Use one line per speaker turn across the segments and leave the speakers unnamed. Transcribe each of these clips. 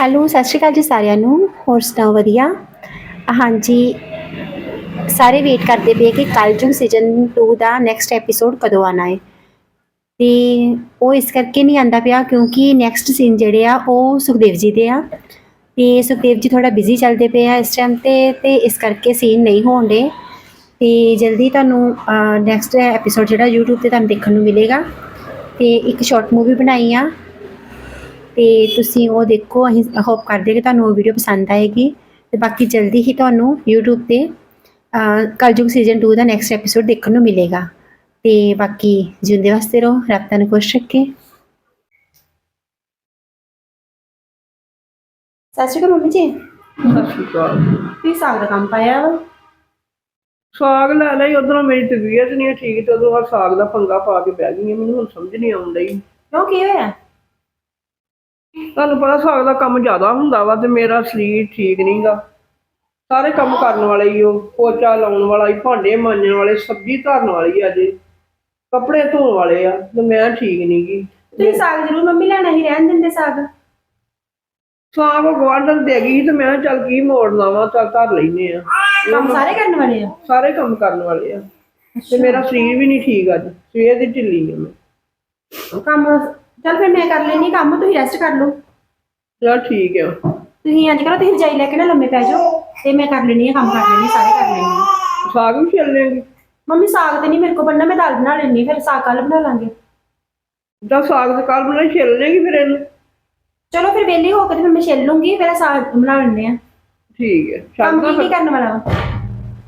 Hello, ਸਤਿ ਸ਼੍ਰੀ ਅਕਾਲ ਜੀ ਸਾਰਿਆਂ ਨੂੰ। ਹੋਰ ਸੁਣਾਓ, ਵਧੀਆ? ਹਾਂਜੀ, ਸਾਰੇ ਵੇਟ ਕਰਦੇ ਪਏ ਕਿ ਕਲਯੁਗ ਸੀਜ਼ਨ 2 ਦਾ ਨੈਕਸਟ ਐਪੀਸੋਡ ਕਦੋਂ ਆਣਾ ਹੈ ਤੇ ਉਹ ਇਸ ਕਰਕੇ ਨਹੀਂ ਆਂਦਾ ਪਿਆ ਕਿਉਂਕਿ ਨੈਕਸਟ ਸੀਨ ਜਿਹੜੇ ਆ, ਉਹ ਸੁਖਦੇਵ ਜੀ ਦੇ ਆ। ਤੇ ਸੁਖਦੇਵ ਜੀ ਥੋੜਾ ਬਿਜ਼ੀ ਚੱਲਦੇ ਪਏ ਆ ਇਸ ਟਾਈਮ ਤੇ ਤੇ ਇਸ ਕਰਕੇ ਸੀਨ ਨਹੀਂ ਹੋਣ ਦੇ। ਤੇ ਜਲਦੀ ਤੁਹਾਨੂੰ ਨੈਕਸਟ ਐਪੀਸੋਡ ਜਿਹੜਾ YouTube ਤੇ ਤੁਹਾਨੂੰ ਦੇਖਣ ਨੂੰ ਮਿਲੇਗਾ। ਤੇ ਇੱਕ ਸ਼ਾਰਟ ਮੂਵੀ ਬਣਾਈ ਆ। ਤੇ ਤੁਸੀਂ ਉਹ ਦੇਖੋ ਅਸੀਂ ਹੋਪ ਕਰਦੇ ਕਿ ਤੁਹਾਨੂੰ ਉਹ ਵੀਡੀਓ ਪਸੰਦ ਆਏਗੀ। ਤੇ ਬਾਕੀ ਜਲਦੀ ਹੀ ਤੁਹਾਨੂੰ YouTube ਤੇ ਕਲਯੁਗ ਸੀਜ਼ਨ 2 ਦਾ ਨੈਕਸਟ ਐਪੀਸੋਡ ਦੇਖਣ ਨੂੰ ਮਿਲੇਗਾ। ਤੇ ਬਾਕੀ ਜਿਉਂਦੇ ਵਾਸਤੇ ਰਹੋ ਰੱਬ ਤੁਹਾਨੂੰ ਖੁਸ਼ ਰੱਖੇ। ਸਤਿ ਸ਼੍ਰੀ ਅਕਾਲ ਮੰਮੀ ਜੀ।
ਸਤਿ ਸ਼੍ਰੀ ਅਕਾਲ।
ਕੀ ਸਾਗ ਦਾ ਕੰਮ ਪਾਇਆ ਵਾ?
ਸਾਗ ਲੈ ਲਈ ਉਧਰੋਂ ਮੇਰੀ ਤਬੀਅਤ ਨਹੀਂ ਠੀਕ ਤੇ ਉਦੋਂ ਆ ਸਾਗ ਦਾ ਪੰਗਾ ਪਾ ਕੇ ਬਹਿ ਗਈ। ਮੈਨੂੰ ਹੁਣ ਸਮਝ ਨਹੀਂ ਡਈ।
ਕਿਉਂ ਕੀ ਹੋਇਆ?
ਤੁਹਾਨੂੰ ਪਤਾ ਸਾਗ ਦਾ ਕੰਮ ਜ਼ਿਆਦਾ ਹੁੰਦਾ ਵਾ ਤੇ ਮੇਰਾ ਸਰੀਰ ਠੀਕ ਨਹੀਂਗਾ। ਸਾਰੇ ਕੰਮ ਕਰਨ ਵਾਲੇ ਹੀ ਉਹ ਪੋਚਾ ਲਾਉਣ ਵਾਲਾ ਹੀ ਭਾਂਡੇ ਮਾਂਜਣ ਵਾਲੇ ਸਬਜ਼ੀ ਧਰਨ ਵਾਲੀ ਆ ਜੇ। ਕੱਪੜੇ ਧੋਣ ਵਾਲੇ ਆ ਤੇ ਮੈਂ ਠੀਕ ਨਹੀਂਗੀ।
ਤੁਸੀਂ ਸਾਗ ਜ਼ਰੂਰ ਮੰਮੀ ਲੈਣਾ ਹੀ ਰਹਿਣ ਦਿੰਦੇ ਸਾਗ।
ਸਾਗ ਉਹ ਗਵਾਂਢਣ ਦੇ ਗਈ ਤੇ ਮੈਂ ਕਿਹਾ ਚੱਲ ਕੀ ਮੋੜਨਾ ਵਾ ਚੱਲ ਧਰ ਲੈਨੇ ਆ।
ਕੰਮ ਸਾਰੇ ਕਰਨ ਵਾਲੇ ਆ?
ਸਾਰੇ ਕੰਮ ਕਰਨ ਵਾਲੇ ਆ। ਤੇ ਮੇਰਾ ਸਰੀਰ ਵੀ ਨਹੀਂ ਠੀਕ ਅੱਜ ਸਵੇਰ ਦੀ ਢਿੱਲੀ ਆ ਮੈਂ।
ਕੰਮ ਚੱਲ ਫਿਰ ਮੈਂ ਕਰ ਲੈਣੀ ਕੰਮ ਤੁਸੀਂ ਰੈਸਟ ਕਰ ਲਓ।
ਚਲ ਠੀਕ ਆ।
ਤੁਸੀਂ ਅੱਜ ਕਰੋ ਤੁਸੀਂ ਰਜਾਈ ਲੈ ਕੇ ਨਾ ਲੰਮੇ ਪੈ ਜਾਓ ਤੇ ਮੈਂ ਕਰ ਲੈਣੀ ਆ ਕੰਮ ਕਰ ਲੈਣੀ ਸਾਰੇ ਕਰ ਲੈਣੀ ਆ
ਸਾਗ ਵੀ ਛਿੱਲ ਲੈਂਗੇ?
ਮੰਮੀ ਸਾਗ ਤੇ ਨਹੀਂ ਮੇਰੇ ਕੋਲ ਬਣਨਾ ਮੈਂ ਦਾਲ ਬਣਾ ਲੈਣੀ ਫਿਰ ਸਾਗ ਕੱਲ ਬਣਾ ਲਾਂਗੇ।
ਤਾਂ ਸਾਗ ਤੇ ਕੱਲ ਬਣਾ ਛਿੱਲ ਲੇਗੀ ਫਿਰ ਇਹਨੂੰ?
ਚਲੋ ਫਿਰ ਵੇਲੀ ਹੋ ਕੇ ਤੇ ਫਿਰ ਮੈਂ ਛਿੱਲ ਲੂੰਗੀ ਫਿਰ ਸਾਗ ਬਣਾ ਲੈਣੇ ਆ
ਠੀਕ ਹੈ
ਕੰਮ ਕੀ ਕੀ ਕਰਨ ਵਾਲਾ ਵਾ?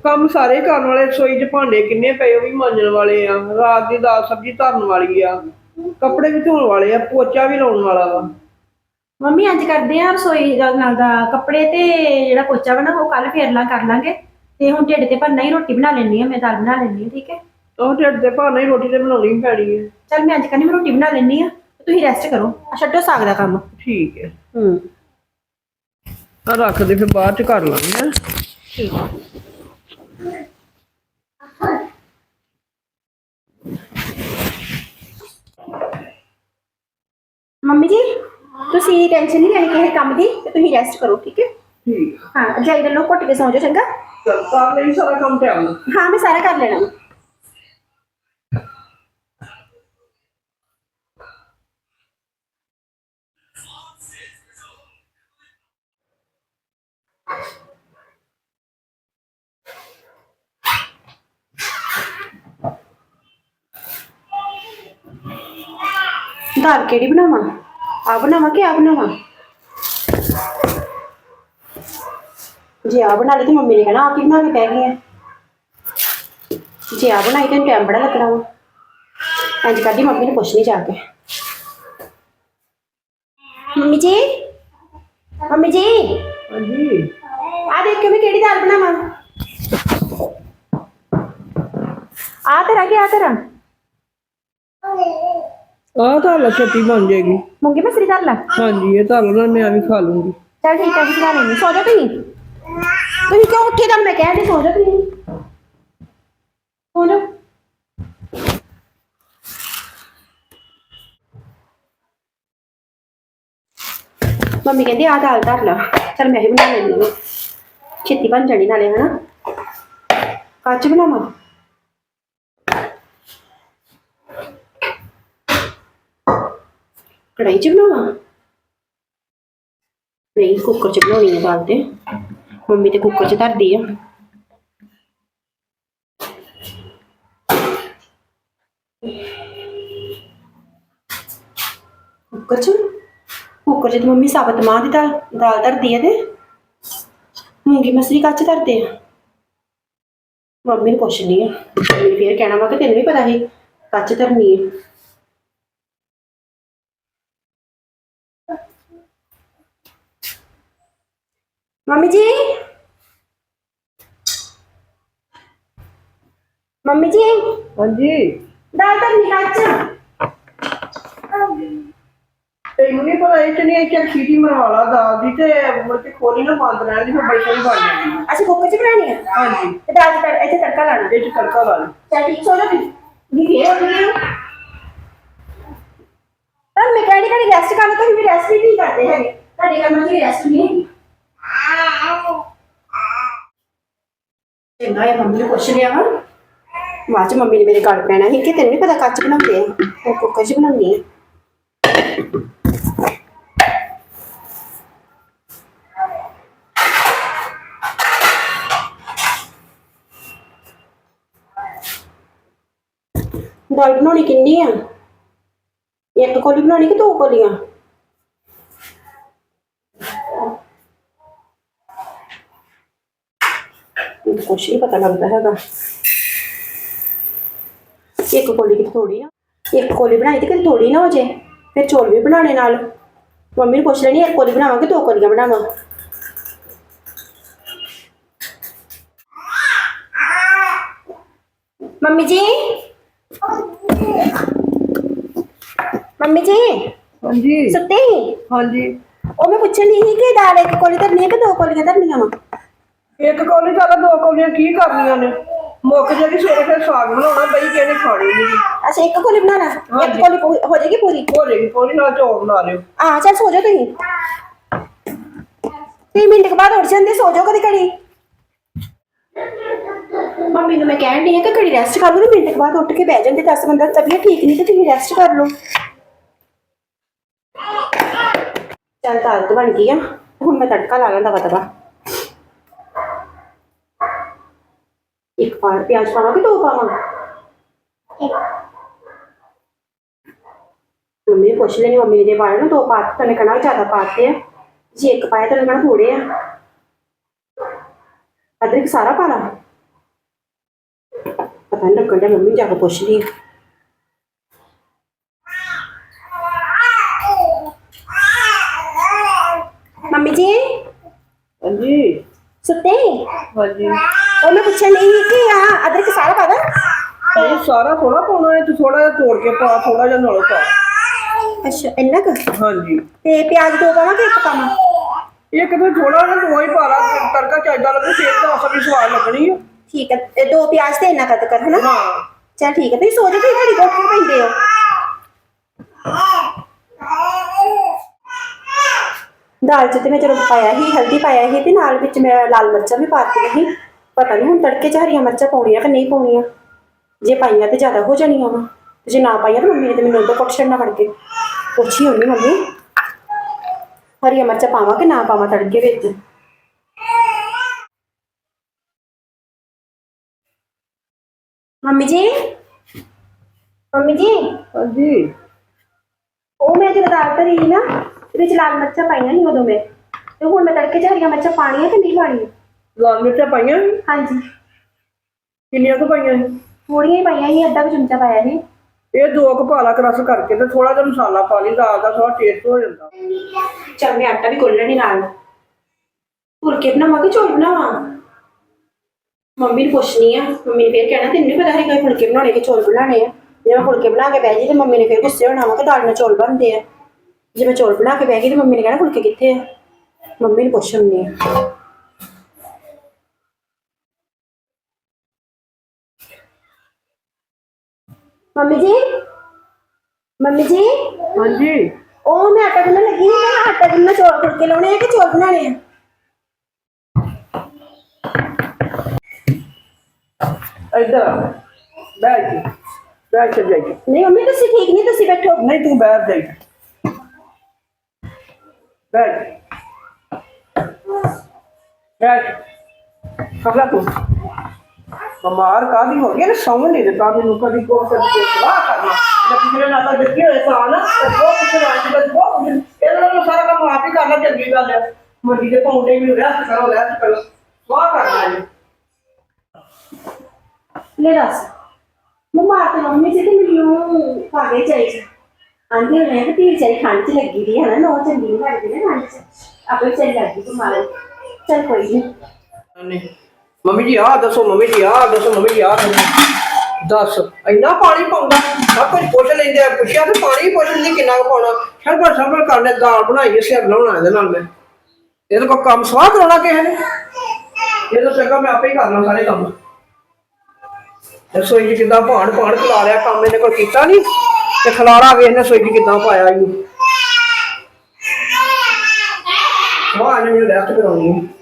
ਕੰਮ ਸਾਰੇ ਕਰਨ ਵਾਲੇ ਰਸੋਈ 'ਚ ਭਾਂਡੇ ਕਿੰਨੇ ਪਏ ਉਹ ਵੀ ਮਾਂਜਣ ਵਾਲੇ ਆ ਰਾਤ ਦੀ ਦਾਲ ਸਬਜ਼ੀ ਧਰਨ ਵਾਲੀ ਆ। ਕੱਪੜੇ ਵੀ ਧੋਣ ਵਾਲੇ ਆ ਪੋਚਾ ਵੀ ਲਾਉਣ ਵਾਲਾ ਵਾ।
ਮੰਮੀ ਅੱਜ ਕਰਦੇ ਆ ਰਸੋਈ ਦਾ ਨਾਲ ਦਾ ਕੱਪੜੇ ਤੇ ਜਿਹੜਾ ਪੋਚਾ ਬਣਾ ਉਹ ਕੱਲ ਫੇਰ ਲਾਂ ਕਰ ਲਾਂਗੇ। ਤੇ ਹੁਣ ਢਿੱਡ ਤੇ ਭਰਨਾ ਹੀ ਰੋਟੀ ਬਣਾ ਲੈਣੀ ਆ ਮੈਂ ਦਾਲ ਬਣਾ ਲੈਣੀ ਆ ਠੀਕ ਹੈ?
ਉਹ ਢਿੱਡ ਤੇ ਭਾਣਾ ਹੀ ਰੋਟੀ ਤੇ ਬਣਾਉਣੀ ਪੈਣੀ ਹੈ
ਚੱਲ ਮੈਂ ਅੱਜ ਕਰਨੀ ਮੈਂ ਰੋਟੀ ਬਣਾ ਲੈਣੀ ਆ ਤੁਸੀਂ ਰੈਸਟ ਕਰੋ ਆ ਛੱਡੋ ਸਾਗ ਦਾ ਕੰਮ।
ਠੀਕ ਹੈ।
ਹੂੰ।
ਆ ਰੱਖ ਦੇ ਫਿਰ ਬਾਅਦ 'ਚ ਕਰ ਲਾਂਗੇ। ਹੈਂ।
ਮੰਮੀ ਜੀ ਤੁਸੀਂ ਟੈਨਸ਼ਨ ਨਹੀਂ ਲੈਣੀ ਕਿਸੇ ਕੰਮ ਦੀ ਤੇ ਤੁਸੀਂ ਰੈਸਟ ਕਰੋ ਠੀਕ ਹੈ?
ਠੀਕ
ਹਾਂ ਜਾਈ ਦੇ ਲੋ ਘੁੱਟ ਕੇ ਸੌਂ ਜਾਓ ਚੰਗਾ?
ਚਲ ਕਰ ਲਈ ਸਾਰਾ ਕੰਮ ਟਾਈਮ ਨਾਲ
ਹਾਂ ਮੈਂ ਸਾਰਾ ਕਰ ਲੈਣਾ। ਦਾਲ ਕਿਹੜੀ ਬਣਾਵਾਂ? ਆ ਬਣਾਵਾਂ ਕਿ ਆ ਬਣਾਵਾਂ? ਜੇ ਆ ਬਣਾ ਲਈ ਤੇ ਮੰਮੀ ਨੇ ਕਹਿਣਾ ਆ ਕੀ ਬਣਾ ਕੇ ਪੈ ਗਈ ਹੈ ਜੇ ਆ ਬਣਾਈ ਤਾਂ ਟਾਈਮ ਬੜਾ ਲੱਗਣਾ ਵਾ। ਇੰਜ ਕਰਦੀ ਮੰਮੀ ਨੂੰ ਪੁੱਛ ਨਹੀਂ ਜਾ ਕੇ। ਮੰਮੀ ਜੀ? ਮੰਮੀ ਜੀ?
ਹਾਂਜੀ।
ਆ ਦੇਖਿਓ ਮੈਂ ਕਿਹੜੀ ਦਾਲ ਬਣਾਵਾਂ? ਆ ਤੇਰਾ ਕੀ ਆ ਤੇਰਾ?
ਆਹ ਤਾਂ ਲਾ ਛੱਤੀ ਬਣ ਜਾਏਗੀ।
ਮੂੰਗੀ ਮਸਰੀ ਦਾਲ ਲਾ।
ਹਾਂਜੀ ਇਹ ਤਾਂ ਨਾ ਮੈਂ ਵੀ ਖਾ ਲੂੰਗੀ।
ਚਲ ਠੀਕ ਹੈ ਬਣਾ ਲੈਣੀ ਸੋ ਜਾ ਤੁਸੀਂ। ਤੁਸੀਂ ਕਿਉਂ ਉੱਠੇ ਤਾਂ ਮੈਂ ਕਹਿ ਦੇ ਸੋ ਜਾ ਤੁਸੀਂ। ਸੋ ਜਾ ਮੰਮੀ ਕਹਿੰਦੀ ਆ ਦਾਲ ਧਰ ਲਾ। ਚਲ ਮੈਂ ਹੀ ਬਣਾ ਲੈਂਦੀ ਛੇਤੀ ਬਣ ਜਾਣੀ ਨਾਲੇ ਹਨਾ। ਕੱਚ ਬਣਾਵਾਂ। ਕੜਾਈ ਚ ਬਣਾਵਾਂ? ਨਹੀਂ ਕੁੱਕਰ ਚ ਬਣਾਉਣੀ ਹੈ ਦਾਲ ਤੇ। ਮੰਮੀ ਤੇ ਕੁੱਕਰ ਚ ਧਰਦੀ ਆ। ਕੁੱਕਰ ਚ? ਕੁੱਕਰ ਚ ਤੇ ਮੰਮੀ ਸਾਬਤ ਮਾਂ ਦੀ ਦਾਲ ਦਾਲ ਧਰਦੀ ਆ ਤੇ। ਮੂੰਗੀ ਮਸਰੀ ਕੱਚ ਧਰਦੇ ਆ। ਮੰਮੀ ਨੂੰ ਪੁੱਛਣੀ ਆ। ਮੰਮੀ ਫੇਰ ਕਹਿਣਾ ਵਾ ਕਿ ਤੈਨੂੰ ਵੀ ਪਤਾ ਸੀ ਕੱਚ ਧਰਨੀ ਆ। ਮੰਮੀ ਜੀ। ਮੰਮੀ ਜੀ।
ਹਾਂਜੀ।
ਦਾਲ ਤਾਂ ਨਹੀਂ ਕੱਚ
ਤੈਨੂੰ ਨਹੀਂ ਪਤਾ ਇਹ ਚ ਨਹੀਂ ਇੱਕ ਸੀਟੀ ਮਰਵਾ ਲਾ ਦਾਲ ਦੀ ਤੇ ਮੁੜ ਕੇ ਖੋਲੀ ਨਾ ਬੰਦ ਰਹਿਣ ਦੀ ਫਿਰ ਬੜੀ ਸੋਹਣੀ ਬਣ ਜਾਂਦੀ ਹੈ
ਅਸੀਂ ਕੁੱਕਰ ਚ ਬਣਾਣੀ ਆ?
ਹਾਂਜੀ।
ਤੇ ਦਾਲ ਚ ਤੜ- ਇੱਥੇ ਤੜਕਾ ਲਾਣਾ
ਇਹ ਚ ਤੜਕਾ ਲਾ ਲਈ
ਚੱਲ ਠੀਕ ਸੋ ਜਾ ਵੀ ਫੇਰ ਹੋ ਤਾਂ ਮੈਂ ਕਹਿੰਦੀ ਕਿ ਰੈਸਟ ਕਰਨਾ ਤੁਸੀਂ ਵੀ ਰੈਸਟ ਹੀ ਨਹੀਂ ਕਰਦੇ ਹੈਗੇ? ਤੁਹਾਡੀ ਟਾਈਮ ਦੀ ਰੈਸਟ ਨਹੀਂ। ਹੈਗੀ ਚੰਗਾ ਮੰਮੀ ਨੂੰ ਪੁੱਛ ਲਿਆ ਵਾ। ਬਾਅਦ ਚ ਮੰਮੀ ਨੇ ਮੇਰੇ ਗੱਲ ਪੈਣਾ ਸੀ, ਕਿ ਤੈਨੂੰ ਨਹੀਂ ਪਤਾ ਕੱਚ ਬਣਾਉਂਦੇ ਆ? ਉਹ ਕੁੱਕਰ ਚ ਬਣਾਉਂਦੀ ਆ। ਦਾਲ ਬਣਾਉਣੀ ਕਿੰਨੀ ਆ? ਇੱਕ ਕੋਲੀ ਬਣਾਉਣੀ ਕਿ ਦੋ ਕੋਲੀਆਂ ਮੈਨੂੰ ਕੁਛ ਨਹੀਂ ਪਤਾ ਲੱਗਦਾ ਹੈਗਾ। ਇੱਕ ਕੋਲੀ ਕਿ ਥੋੜੀ ਆ। ਇੱਕ ਕੋਲੀ ਬਣਾਈ ਤੇ ਕਿ ਥੋੜੀ ਨਾ ਹੋ ਜੇ। ਫਿਰ ਚੌਲ ਵੀ ਬਣਾਉਣੇ ਨਾਲ। ਮੰਮੀ ਨੂੰ ਪੁੱਛ ਲੈਣੀ ਇੱਕ ਕੋਲੀ ਬਣਾਵਾਂ ਕਿ ਦੋ ਕੋਲੀਆਂ ਬਣਾਵਾਂ? ਮੰਮੀ ਜੀ? ਮੰਮੀ ਜੀ?
ਹਾਂਜੀ।
ਸੁੱਤੇ?
ਹਾਂਜੀ।
ਉਹ ਮੈਂ ਪੁੱਛਣ ਨਹੀਂ ਸੀ ਕਿ ਦਾਲ ਇੱਕ ਕੋਲੀ ਧਰਨੀ ਹੈ ਕਿ ਦੋ ਕੋਲੀਆਂ ਧਰਨੀਆਂ ਵਾ?
ਇੱਕ ਕੌਲੀ ਜ਼ਿਆਦਾ ਦੋ ਕੌਲੀਆਂ ਕੀ ਕਰਨੀਆਂ ਨੇ? ਮੁੱਕ ਜਿਹੜੀ ਸਵੇਰੇ ਫਿਰ ਸਾਗ ਬਣਾਉਣਾ ਬਈ ਕਿਹਨੇ ਖਾਣੀ ਨਹੀਂ
ਅੱਛਾ ਇੱਕ ਕੋਲੀ ਬਣਾਣਾ ਇੱਕ
ਹਾਂਜੀ।
ਕੋਲੀ ਹੋ ਜਾਏਗੀ ਪੂਰੀ?
ਹੋ ਜਾਏਗੀ ਕੌਲੀ ਨਾਲ ਚੌਲ ਬਣਾ ਲਿਓ।
ਆ ਚੱਲ ਸੋ ਜਾਓ ਤੁਸੀਂ। ਤੀਹ ਮਿੰਟ ਕੇ ਬਾਅਦ ਉੱਠ ਜਾਂਦੇ ਸੋ ਜਾਓ ਕਦੀ ਘੜੀ। ਮੰਮੀ ਨੂੰ ਮੈਂ ਕਹਿਣ ਡਈ ਆ ਕਿ ਘੜੀ ਰੈਸਟ ਕਰ ਲਓ ਤੇ ਮਿੰਟ ਕੇ ਬਾਅਦ ਉੱਠ ਕੇ ਬਹਿ ਜਾਂਦੇ 10 15 ਤਬੀਅਤ ਠੀਕ ਨਹੀਂ ਤੇ ਤੁਸੀਂ ਰੈਸਟ ਕਰ ਲਓ। ਚੱਲ ਦਾਲ ਤਾਂ ਬਣ ਗਈ ਆ ਹੁਣ ਮੈਂ ਤੜਕਾ ਲਾ ਲਾਂ ਦਵਾ ਦਵਾ ਇੱਕ ਪਾ ਪਿਆਜ਼ ਪਾਵਾਂ ਕਿ ਦੋ ਪਾਵਾਂ ਮੰਮੀ ਨੂੰ ਪੁੱਛ ਲੈਣੀ ਮੰਮੀ ਨੇ ਜੇ ਪਾਇਆ ਨਾ ਦੋ ਪਾਤੇ ਤੈਨੂੰ ਕਹਣਾ ਜ਼ਿਆਦਾ ਪਾਤੇ ਆ ਜੇ ਇੱਕ ਪਾਇਆ ਤੈਨੂੰ ਕਹਣਾ ਥੋੜੇ ਆ ਅਦਰਕ ਸਾਰਾ ਪਾ ਲਾ ਪਤਾ ਨਹੀਂ ਲੱਗਣ ਡਿਆ ਮੰਮੀ ਨੂੰ ਜਾ ਕੇ ਪੁੱਛ ਲਈ ਮੰਮੀ ਜੀ
ਹਾਂਜੀ
ਸੁੱਤੇ
ਹਾਂਜੀ
ਉਹ ਮੈਂ ਪੁੱਛਣ ਲਈ ਕਿ ਆ? ਅਦਰਕ ਸਾਰਾ ਪਾ ਦਾਂ।
ਇਹ ਸਾਰਾ ਥੋੜਾ ਪਾਉਣਾ ਹੈ ਤੂੰ ਥੋੜਾ ਜਿਹਾ ਤੋੜ ਕੇ ਪਾ ਥੋੜਾ ਜਿਹਾ ਨਾਲੋਂ ਪਾ।
ਅੱਛਾ ਇੰਨਾ ਕੁ?
ਹਾਂਜੀ।
ਤੇ ਪਿਆਜ਼ ਦੋ ਪਾਵਾਂ ਕਿ ਇੱਕ ਪਾਵਾਂ
ਇੱਕ ਤਾਂ ਥੋੜਾ ਜਿਹਾ ਦੋ ਹੀ ਪਾ ਲਾ ਤੜਕਾ ਚਾਹੀਦਾ ਲੱਗੂ ਫੇਰ ਤਾਂ ਅਸਲ ਵੀ ਸਵਾਦ ਲੱਗਣੀ ਆ।
ਠੀਕ ਹੈ ਦੋ ਪਿਆਜ਼ ਤੇ ਇੰਨਾ ਕੱਟ ਕਰ ਹਨਾ?
ਹਾਂ।
ਚਲ ਠੀਕ ਹੈ ਤੁਸੀਂ ਸੋ ਜਾਓ ਤੁਸੀਂ ਘੜੀ ਕੋਠ ਪੈਂਦੇ ਹੋ। ਦਾਲ ਚ ਤੇ ਮੈਂ ਚਲੋ ਪਾਇਆ ਹੀ ਹਲਦੀ ਪਾਇਆ ਸੀ ਤੇ ਨਾਲ ਵਿੱਚ ਮੈਂ ਲਾਲ ਮਿਰਚਾਂ ਵੀ ਪਾਤੀਆਂ ਸੀ। ਪਤਾ ਨਹੀਂ ਹੁਣ ਤੜਕੇ ਚ ਹਰੀਆਂ ਮਿਰਚਾਂ ਪਾਉਣੀਆਂ ਕਿ ਨਹੀਂ ਪਾਉਣੀਆਂ? ਜੇ ਪਾਈਆਂ ਤੇ ਜ਼ਿਆਦਾ ਹੋ ਜਾਣੀਆਂ ਵਾ। ਤੇ ਜੇ ਨਾ ਪਾਈਆਂ ਤਾਂ ਮੰਮੀ ਨੇ ਤੇ ਮੈਨੂੰ ਉਦੋਂ ਪੁੱਛ ਛੱਡਣਾ ਫੜ ਕੇ। ਪੁੱਛੀ ਹੋਣੀ ਮੰਮੀ। ਹਰੀਆਂ ਮਿਰਚਾਂ ਪਾਵਾਂ ਕਿ ਨਾ ਪਾਵਾਂ ਤੜਕੇ ਵਿੱਚ? ਮੰਮੀ ਜੀ? ਮੰਮੀ ਜੀ?
ਹਾਂਜੀ।
ਉਹ ਮੈਂ ਜਦੋਂ ਦਾਲ ਧਰੀ ਸੀ ਨਾ ਇਹਦੇ ਵਿੱਚ ਲਾਲ ਮਿਰਚਾਂ ਪਾਈਆਂ ਨਹੀਂ ਉਦੋਂ ਮੈਂ। ਤੇ ਹੁਣ ਮੈਂ ਤੜਕੇ 'ਚ ਹਰੀਆਂ ਮਿਰਚਾਂ ਪਾਣੀਆਂ ਕਿ ਨਹੀਂ ਪਾਣੀਆਂ
ਲਾਲ ਮਿਰਚਾਂ ਪਾਈਆਂ ਸੀ?
ਹਾਂਜੀ।
ਕਿੰਨੀਆਂ ਕੁ ਪਾਈਆਂ ਸੀ?
ਥੋੜੀਆਂ ਹੀ ਪਾਈਆਂ ਸੀ ਅੱਧਾ ਕੁ ਚਮਚਾ ਪਾਇਆ ਸੀ।
ਇਹ ਦੋ ਕੁ ਪਾ ਲਾ ਕਰਸ ਕਰਕੇ ਤੇ ਥੋੜਾ ਜਿਹਾ ਮਸਾਲਾ ਪਾ ਲਈ ਦਾਲ ਦਾ ਥੋੜਾ ਟੇਸਟ ਹੋ ਜਾਂਦਾ।
ਚੱਲ ਮੈਂ ਆਟਾ ਵੀ ਗੁੰਨ ਲੈਣੀ ਨਾਲ। ਫੁਲਕੇ ਬਣਾਵਾਂ ਕਿ ਚੌਲ ਬਣਾਵਾਂ? ਮੰਮੀ ਨੂੰ ਪੁੱਛਣੀ ਆ ਮੰਮੀ ਨੇ ਫੇਰ ਕਹਿਣਾ ਤੈਨੂੰ ਨਹੀਂ ਪਤਾ ਹੈਗਾ ਫੁਲਕੇ ਬਣਾਉਣੇ ਕਿ ਚੌਲ ਬਣਾਉਣੇ ਆ। ਜੇ ਮੈਂ ਫੁਲਕੇ ਬਣਾ ਕੇ ਬਹਿ ਜੀ ਤੇ ਮੰਮੀ ਨੇ ਫੇਰ ਗੁੱਸੇ ਹੋਣਾ ਵਾ ਕਿ ਦਾਲ ਨਾਲ ਚੌਲ ਬਣਦੇ ਆ। ਜੇ ਮੈਂ ਚੌਲ ਬਣਾ ਕੇ ਬਹਿ ਗਈ ਤੇ ਮੰਮੀ ਨੇ ਕਹਿਣਾ ਫੁਲਕੇ ਕਿੱਥੇ ਆ? ਮੰਮੀ ਨੂੰ ਪੁੱਛ ਹੁੰਦੀ ਆ। ਮੰਮੀ ਜੀ ਮੰਮੀ ਜੀ
ਹਾਂਜੀ
ਉਹ ਮੈਂ ਆਟਾ ਗੁੰਨਣ ਲੱਗੀ ਸੀ ਮੈਂ ਆਟਾ ਗੁੰਨਣਾ ਚੌਲ ਫੁਲਕੇ ਲਾਉਣੇ ਆ ਕਿ ਚੌਲ ਬਣਾਉਣੇ ਆ
ਇੱਧਰ ਆ ਬੈਠ ਜੀ ਬੈਠ ਕੇ ਜਾਈਏ
ਨਹੀਂ ਮੰਮੀ ਤੁਸੀਂ ਠੀਕ ਨਹੀਂ ਤੁਸੀਂ ਬੈਠੋ
ਨਹੀਂ ਤੂੰ ਬੈਠ ਜਾਈ ਬੈਠ ਬੈਠ ਖਬਲਾ ਤੂੰ ਬਿਮਾਰ ਕਾਦੀ ਹੋ ਗਈ ਨਾ ਸਮਝ ਨਹੀਂ ਦਿੱਤਾ ਮੈਨੂੰ ਕਦੀ ਕੋ ਕਦੀ ਕੋਈ ਸਲਾਹ ਕਰਨਾ। ਲੱਗੀ ਮੇਰੇ ਨਾਲ ਤਾਂ ਦਿੱਤੀ ਹੋਏ ਨਾ ਤੇ ਬਹੁਤ ਕੁਛ ਨਾ ਅੱਜ ਬਹੁਤ ਕੁਛ। ਇਹਦੇ ਨਾਲ ਤਾਂ ਸਾਰਾ ਕੰਮ ਆਪ ਹੀ ਕਰਨਾ ਚੰਗੀ ਗੱਲ ਹੈ ਮੰਡੀ ਦੇ ਪੌਂਡੇ ਵੀ ਰੈਸਟ ਕਰੋ ਰੈਸਟ ਕਰੋ। ਸਵਾਹ ਕਰਨਾ ਜੀ
ਲੈ ਦੱਸ। ਮੰਮਾ ਤੇ ਮੰਮੀ ਜੀ ਤੇ ਮੈਨੂੰ ਭਾਗੇ ਚਾਹੀਦੀ। ਆਂਦੇ ਨੇ ਕਿ ਤੀ ਚਾਹੀ ਠੰਡ ਚ ਲੱਗੀ ਦੀ ਹੈ ਨਾ ਨੋ ਚੰਗੀ ਨਹੀਂ ਲੱਗਦੀ ਨਾ ਚ। ਆਪੇ ਚੱਲ ਲੱਗੀ ਬਿਮਾਰ। ਚੱਲ ਕੋਈ ਨਹੀਂ
ਨਹੀਂ। ਮੰਮੀ ਜੀ, ਆਹ ਦੱਸੋ ਮੰਮੀ ਜੀ, ਆਹ ਦੱਸੋ ਮੰਮੀ ਜੀ, ਆਹ ਦੱਸੋ। ਦੱਸ, ਇੰਨਾ ਪਾਣੀ ਪਾਉਂਦਾ, ਸਭ ਕੁਝ ਪੁੱਛ ਲੈਂਦੇ ਆ, ਪੁੱਛਿਆ ਤੇ ਪਾਣੀ ਪੁੱਛ ਲੈਂਦੇ ਕਿੰਨਾ ਕੁ ਪਾਉਣਾ। ਸਭ ਸਭ ਕਰਨੇ ਦਾਲ ਬਣਾਈ ਸਿਰ ਲਾਉਣਾ ਇਹਦੇ ਨਾਲ ਮੈਂ। ਇਹਦੇ ਕੋਲ ਕੰਮ ਸਵਾਹ ਕਰਾਉਣਾ ਕਿਸੇ ਨੇ? ਇਹ ਤਾਂ ਚੰਗਾ, ਮੈਂ ਆਪੇ ਹੀ ਕਰਨਾ ਸਾਰੇ ਕੰਮ। ਰਸੋਈ 'ਚ ਕਿੱਦਾਂ ਭਾਂਡ ਭਾਂਡ ਖਿਲਾ ਰਿਆ ਕੰਮ ਇਹਨੇ ਕੋਈ ਕੀਤਾ ਨਹੀਂ? ਤੇ ਖਲਾਰਾ ਵੇਖ ਨੇ ਰਸੋਈ 'ਚ ਕਿੱਦਾਂ ਪਾਇਆ ਇਹਨੂੰ? ਮਾਂ ਅੱਜ ਮੈਨੂੰ ਰੈਸਟ ਕਰਾਉਣੀ ਹੈ।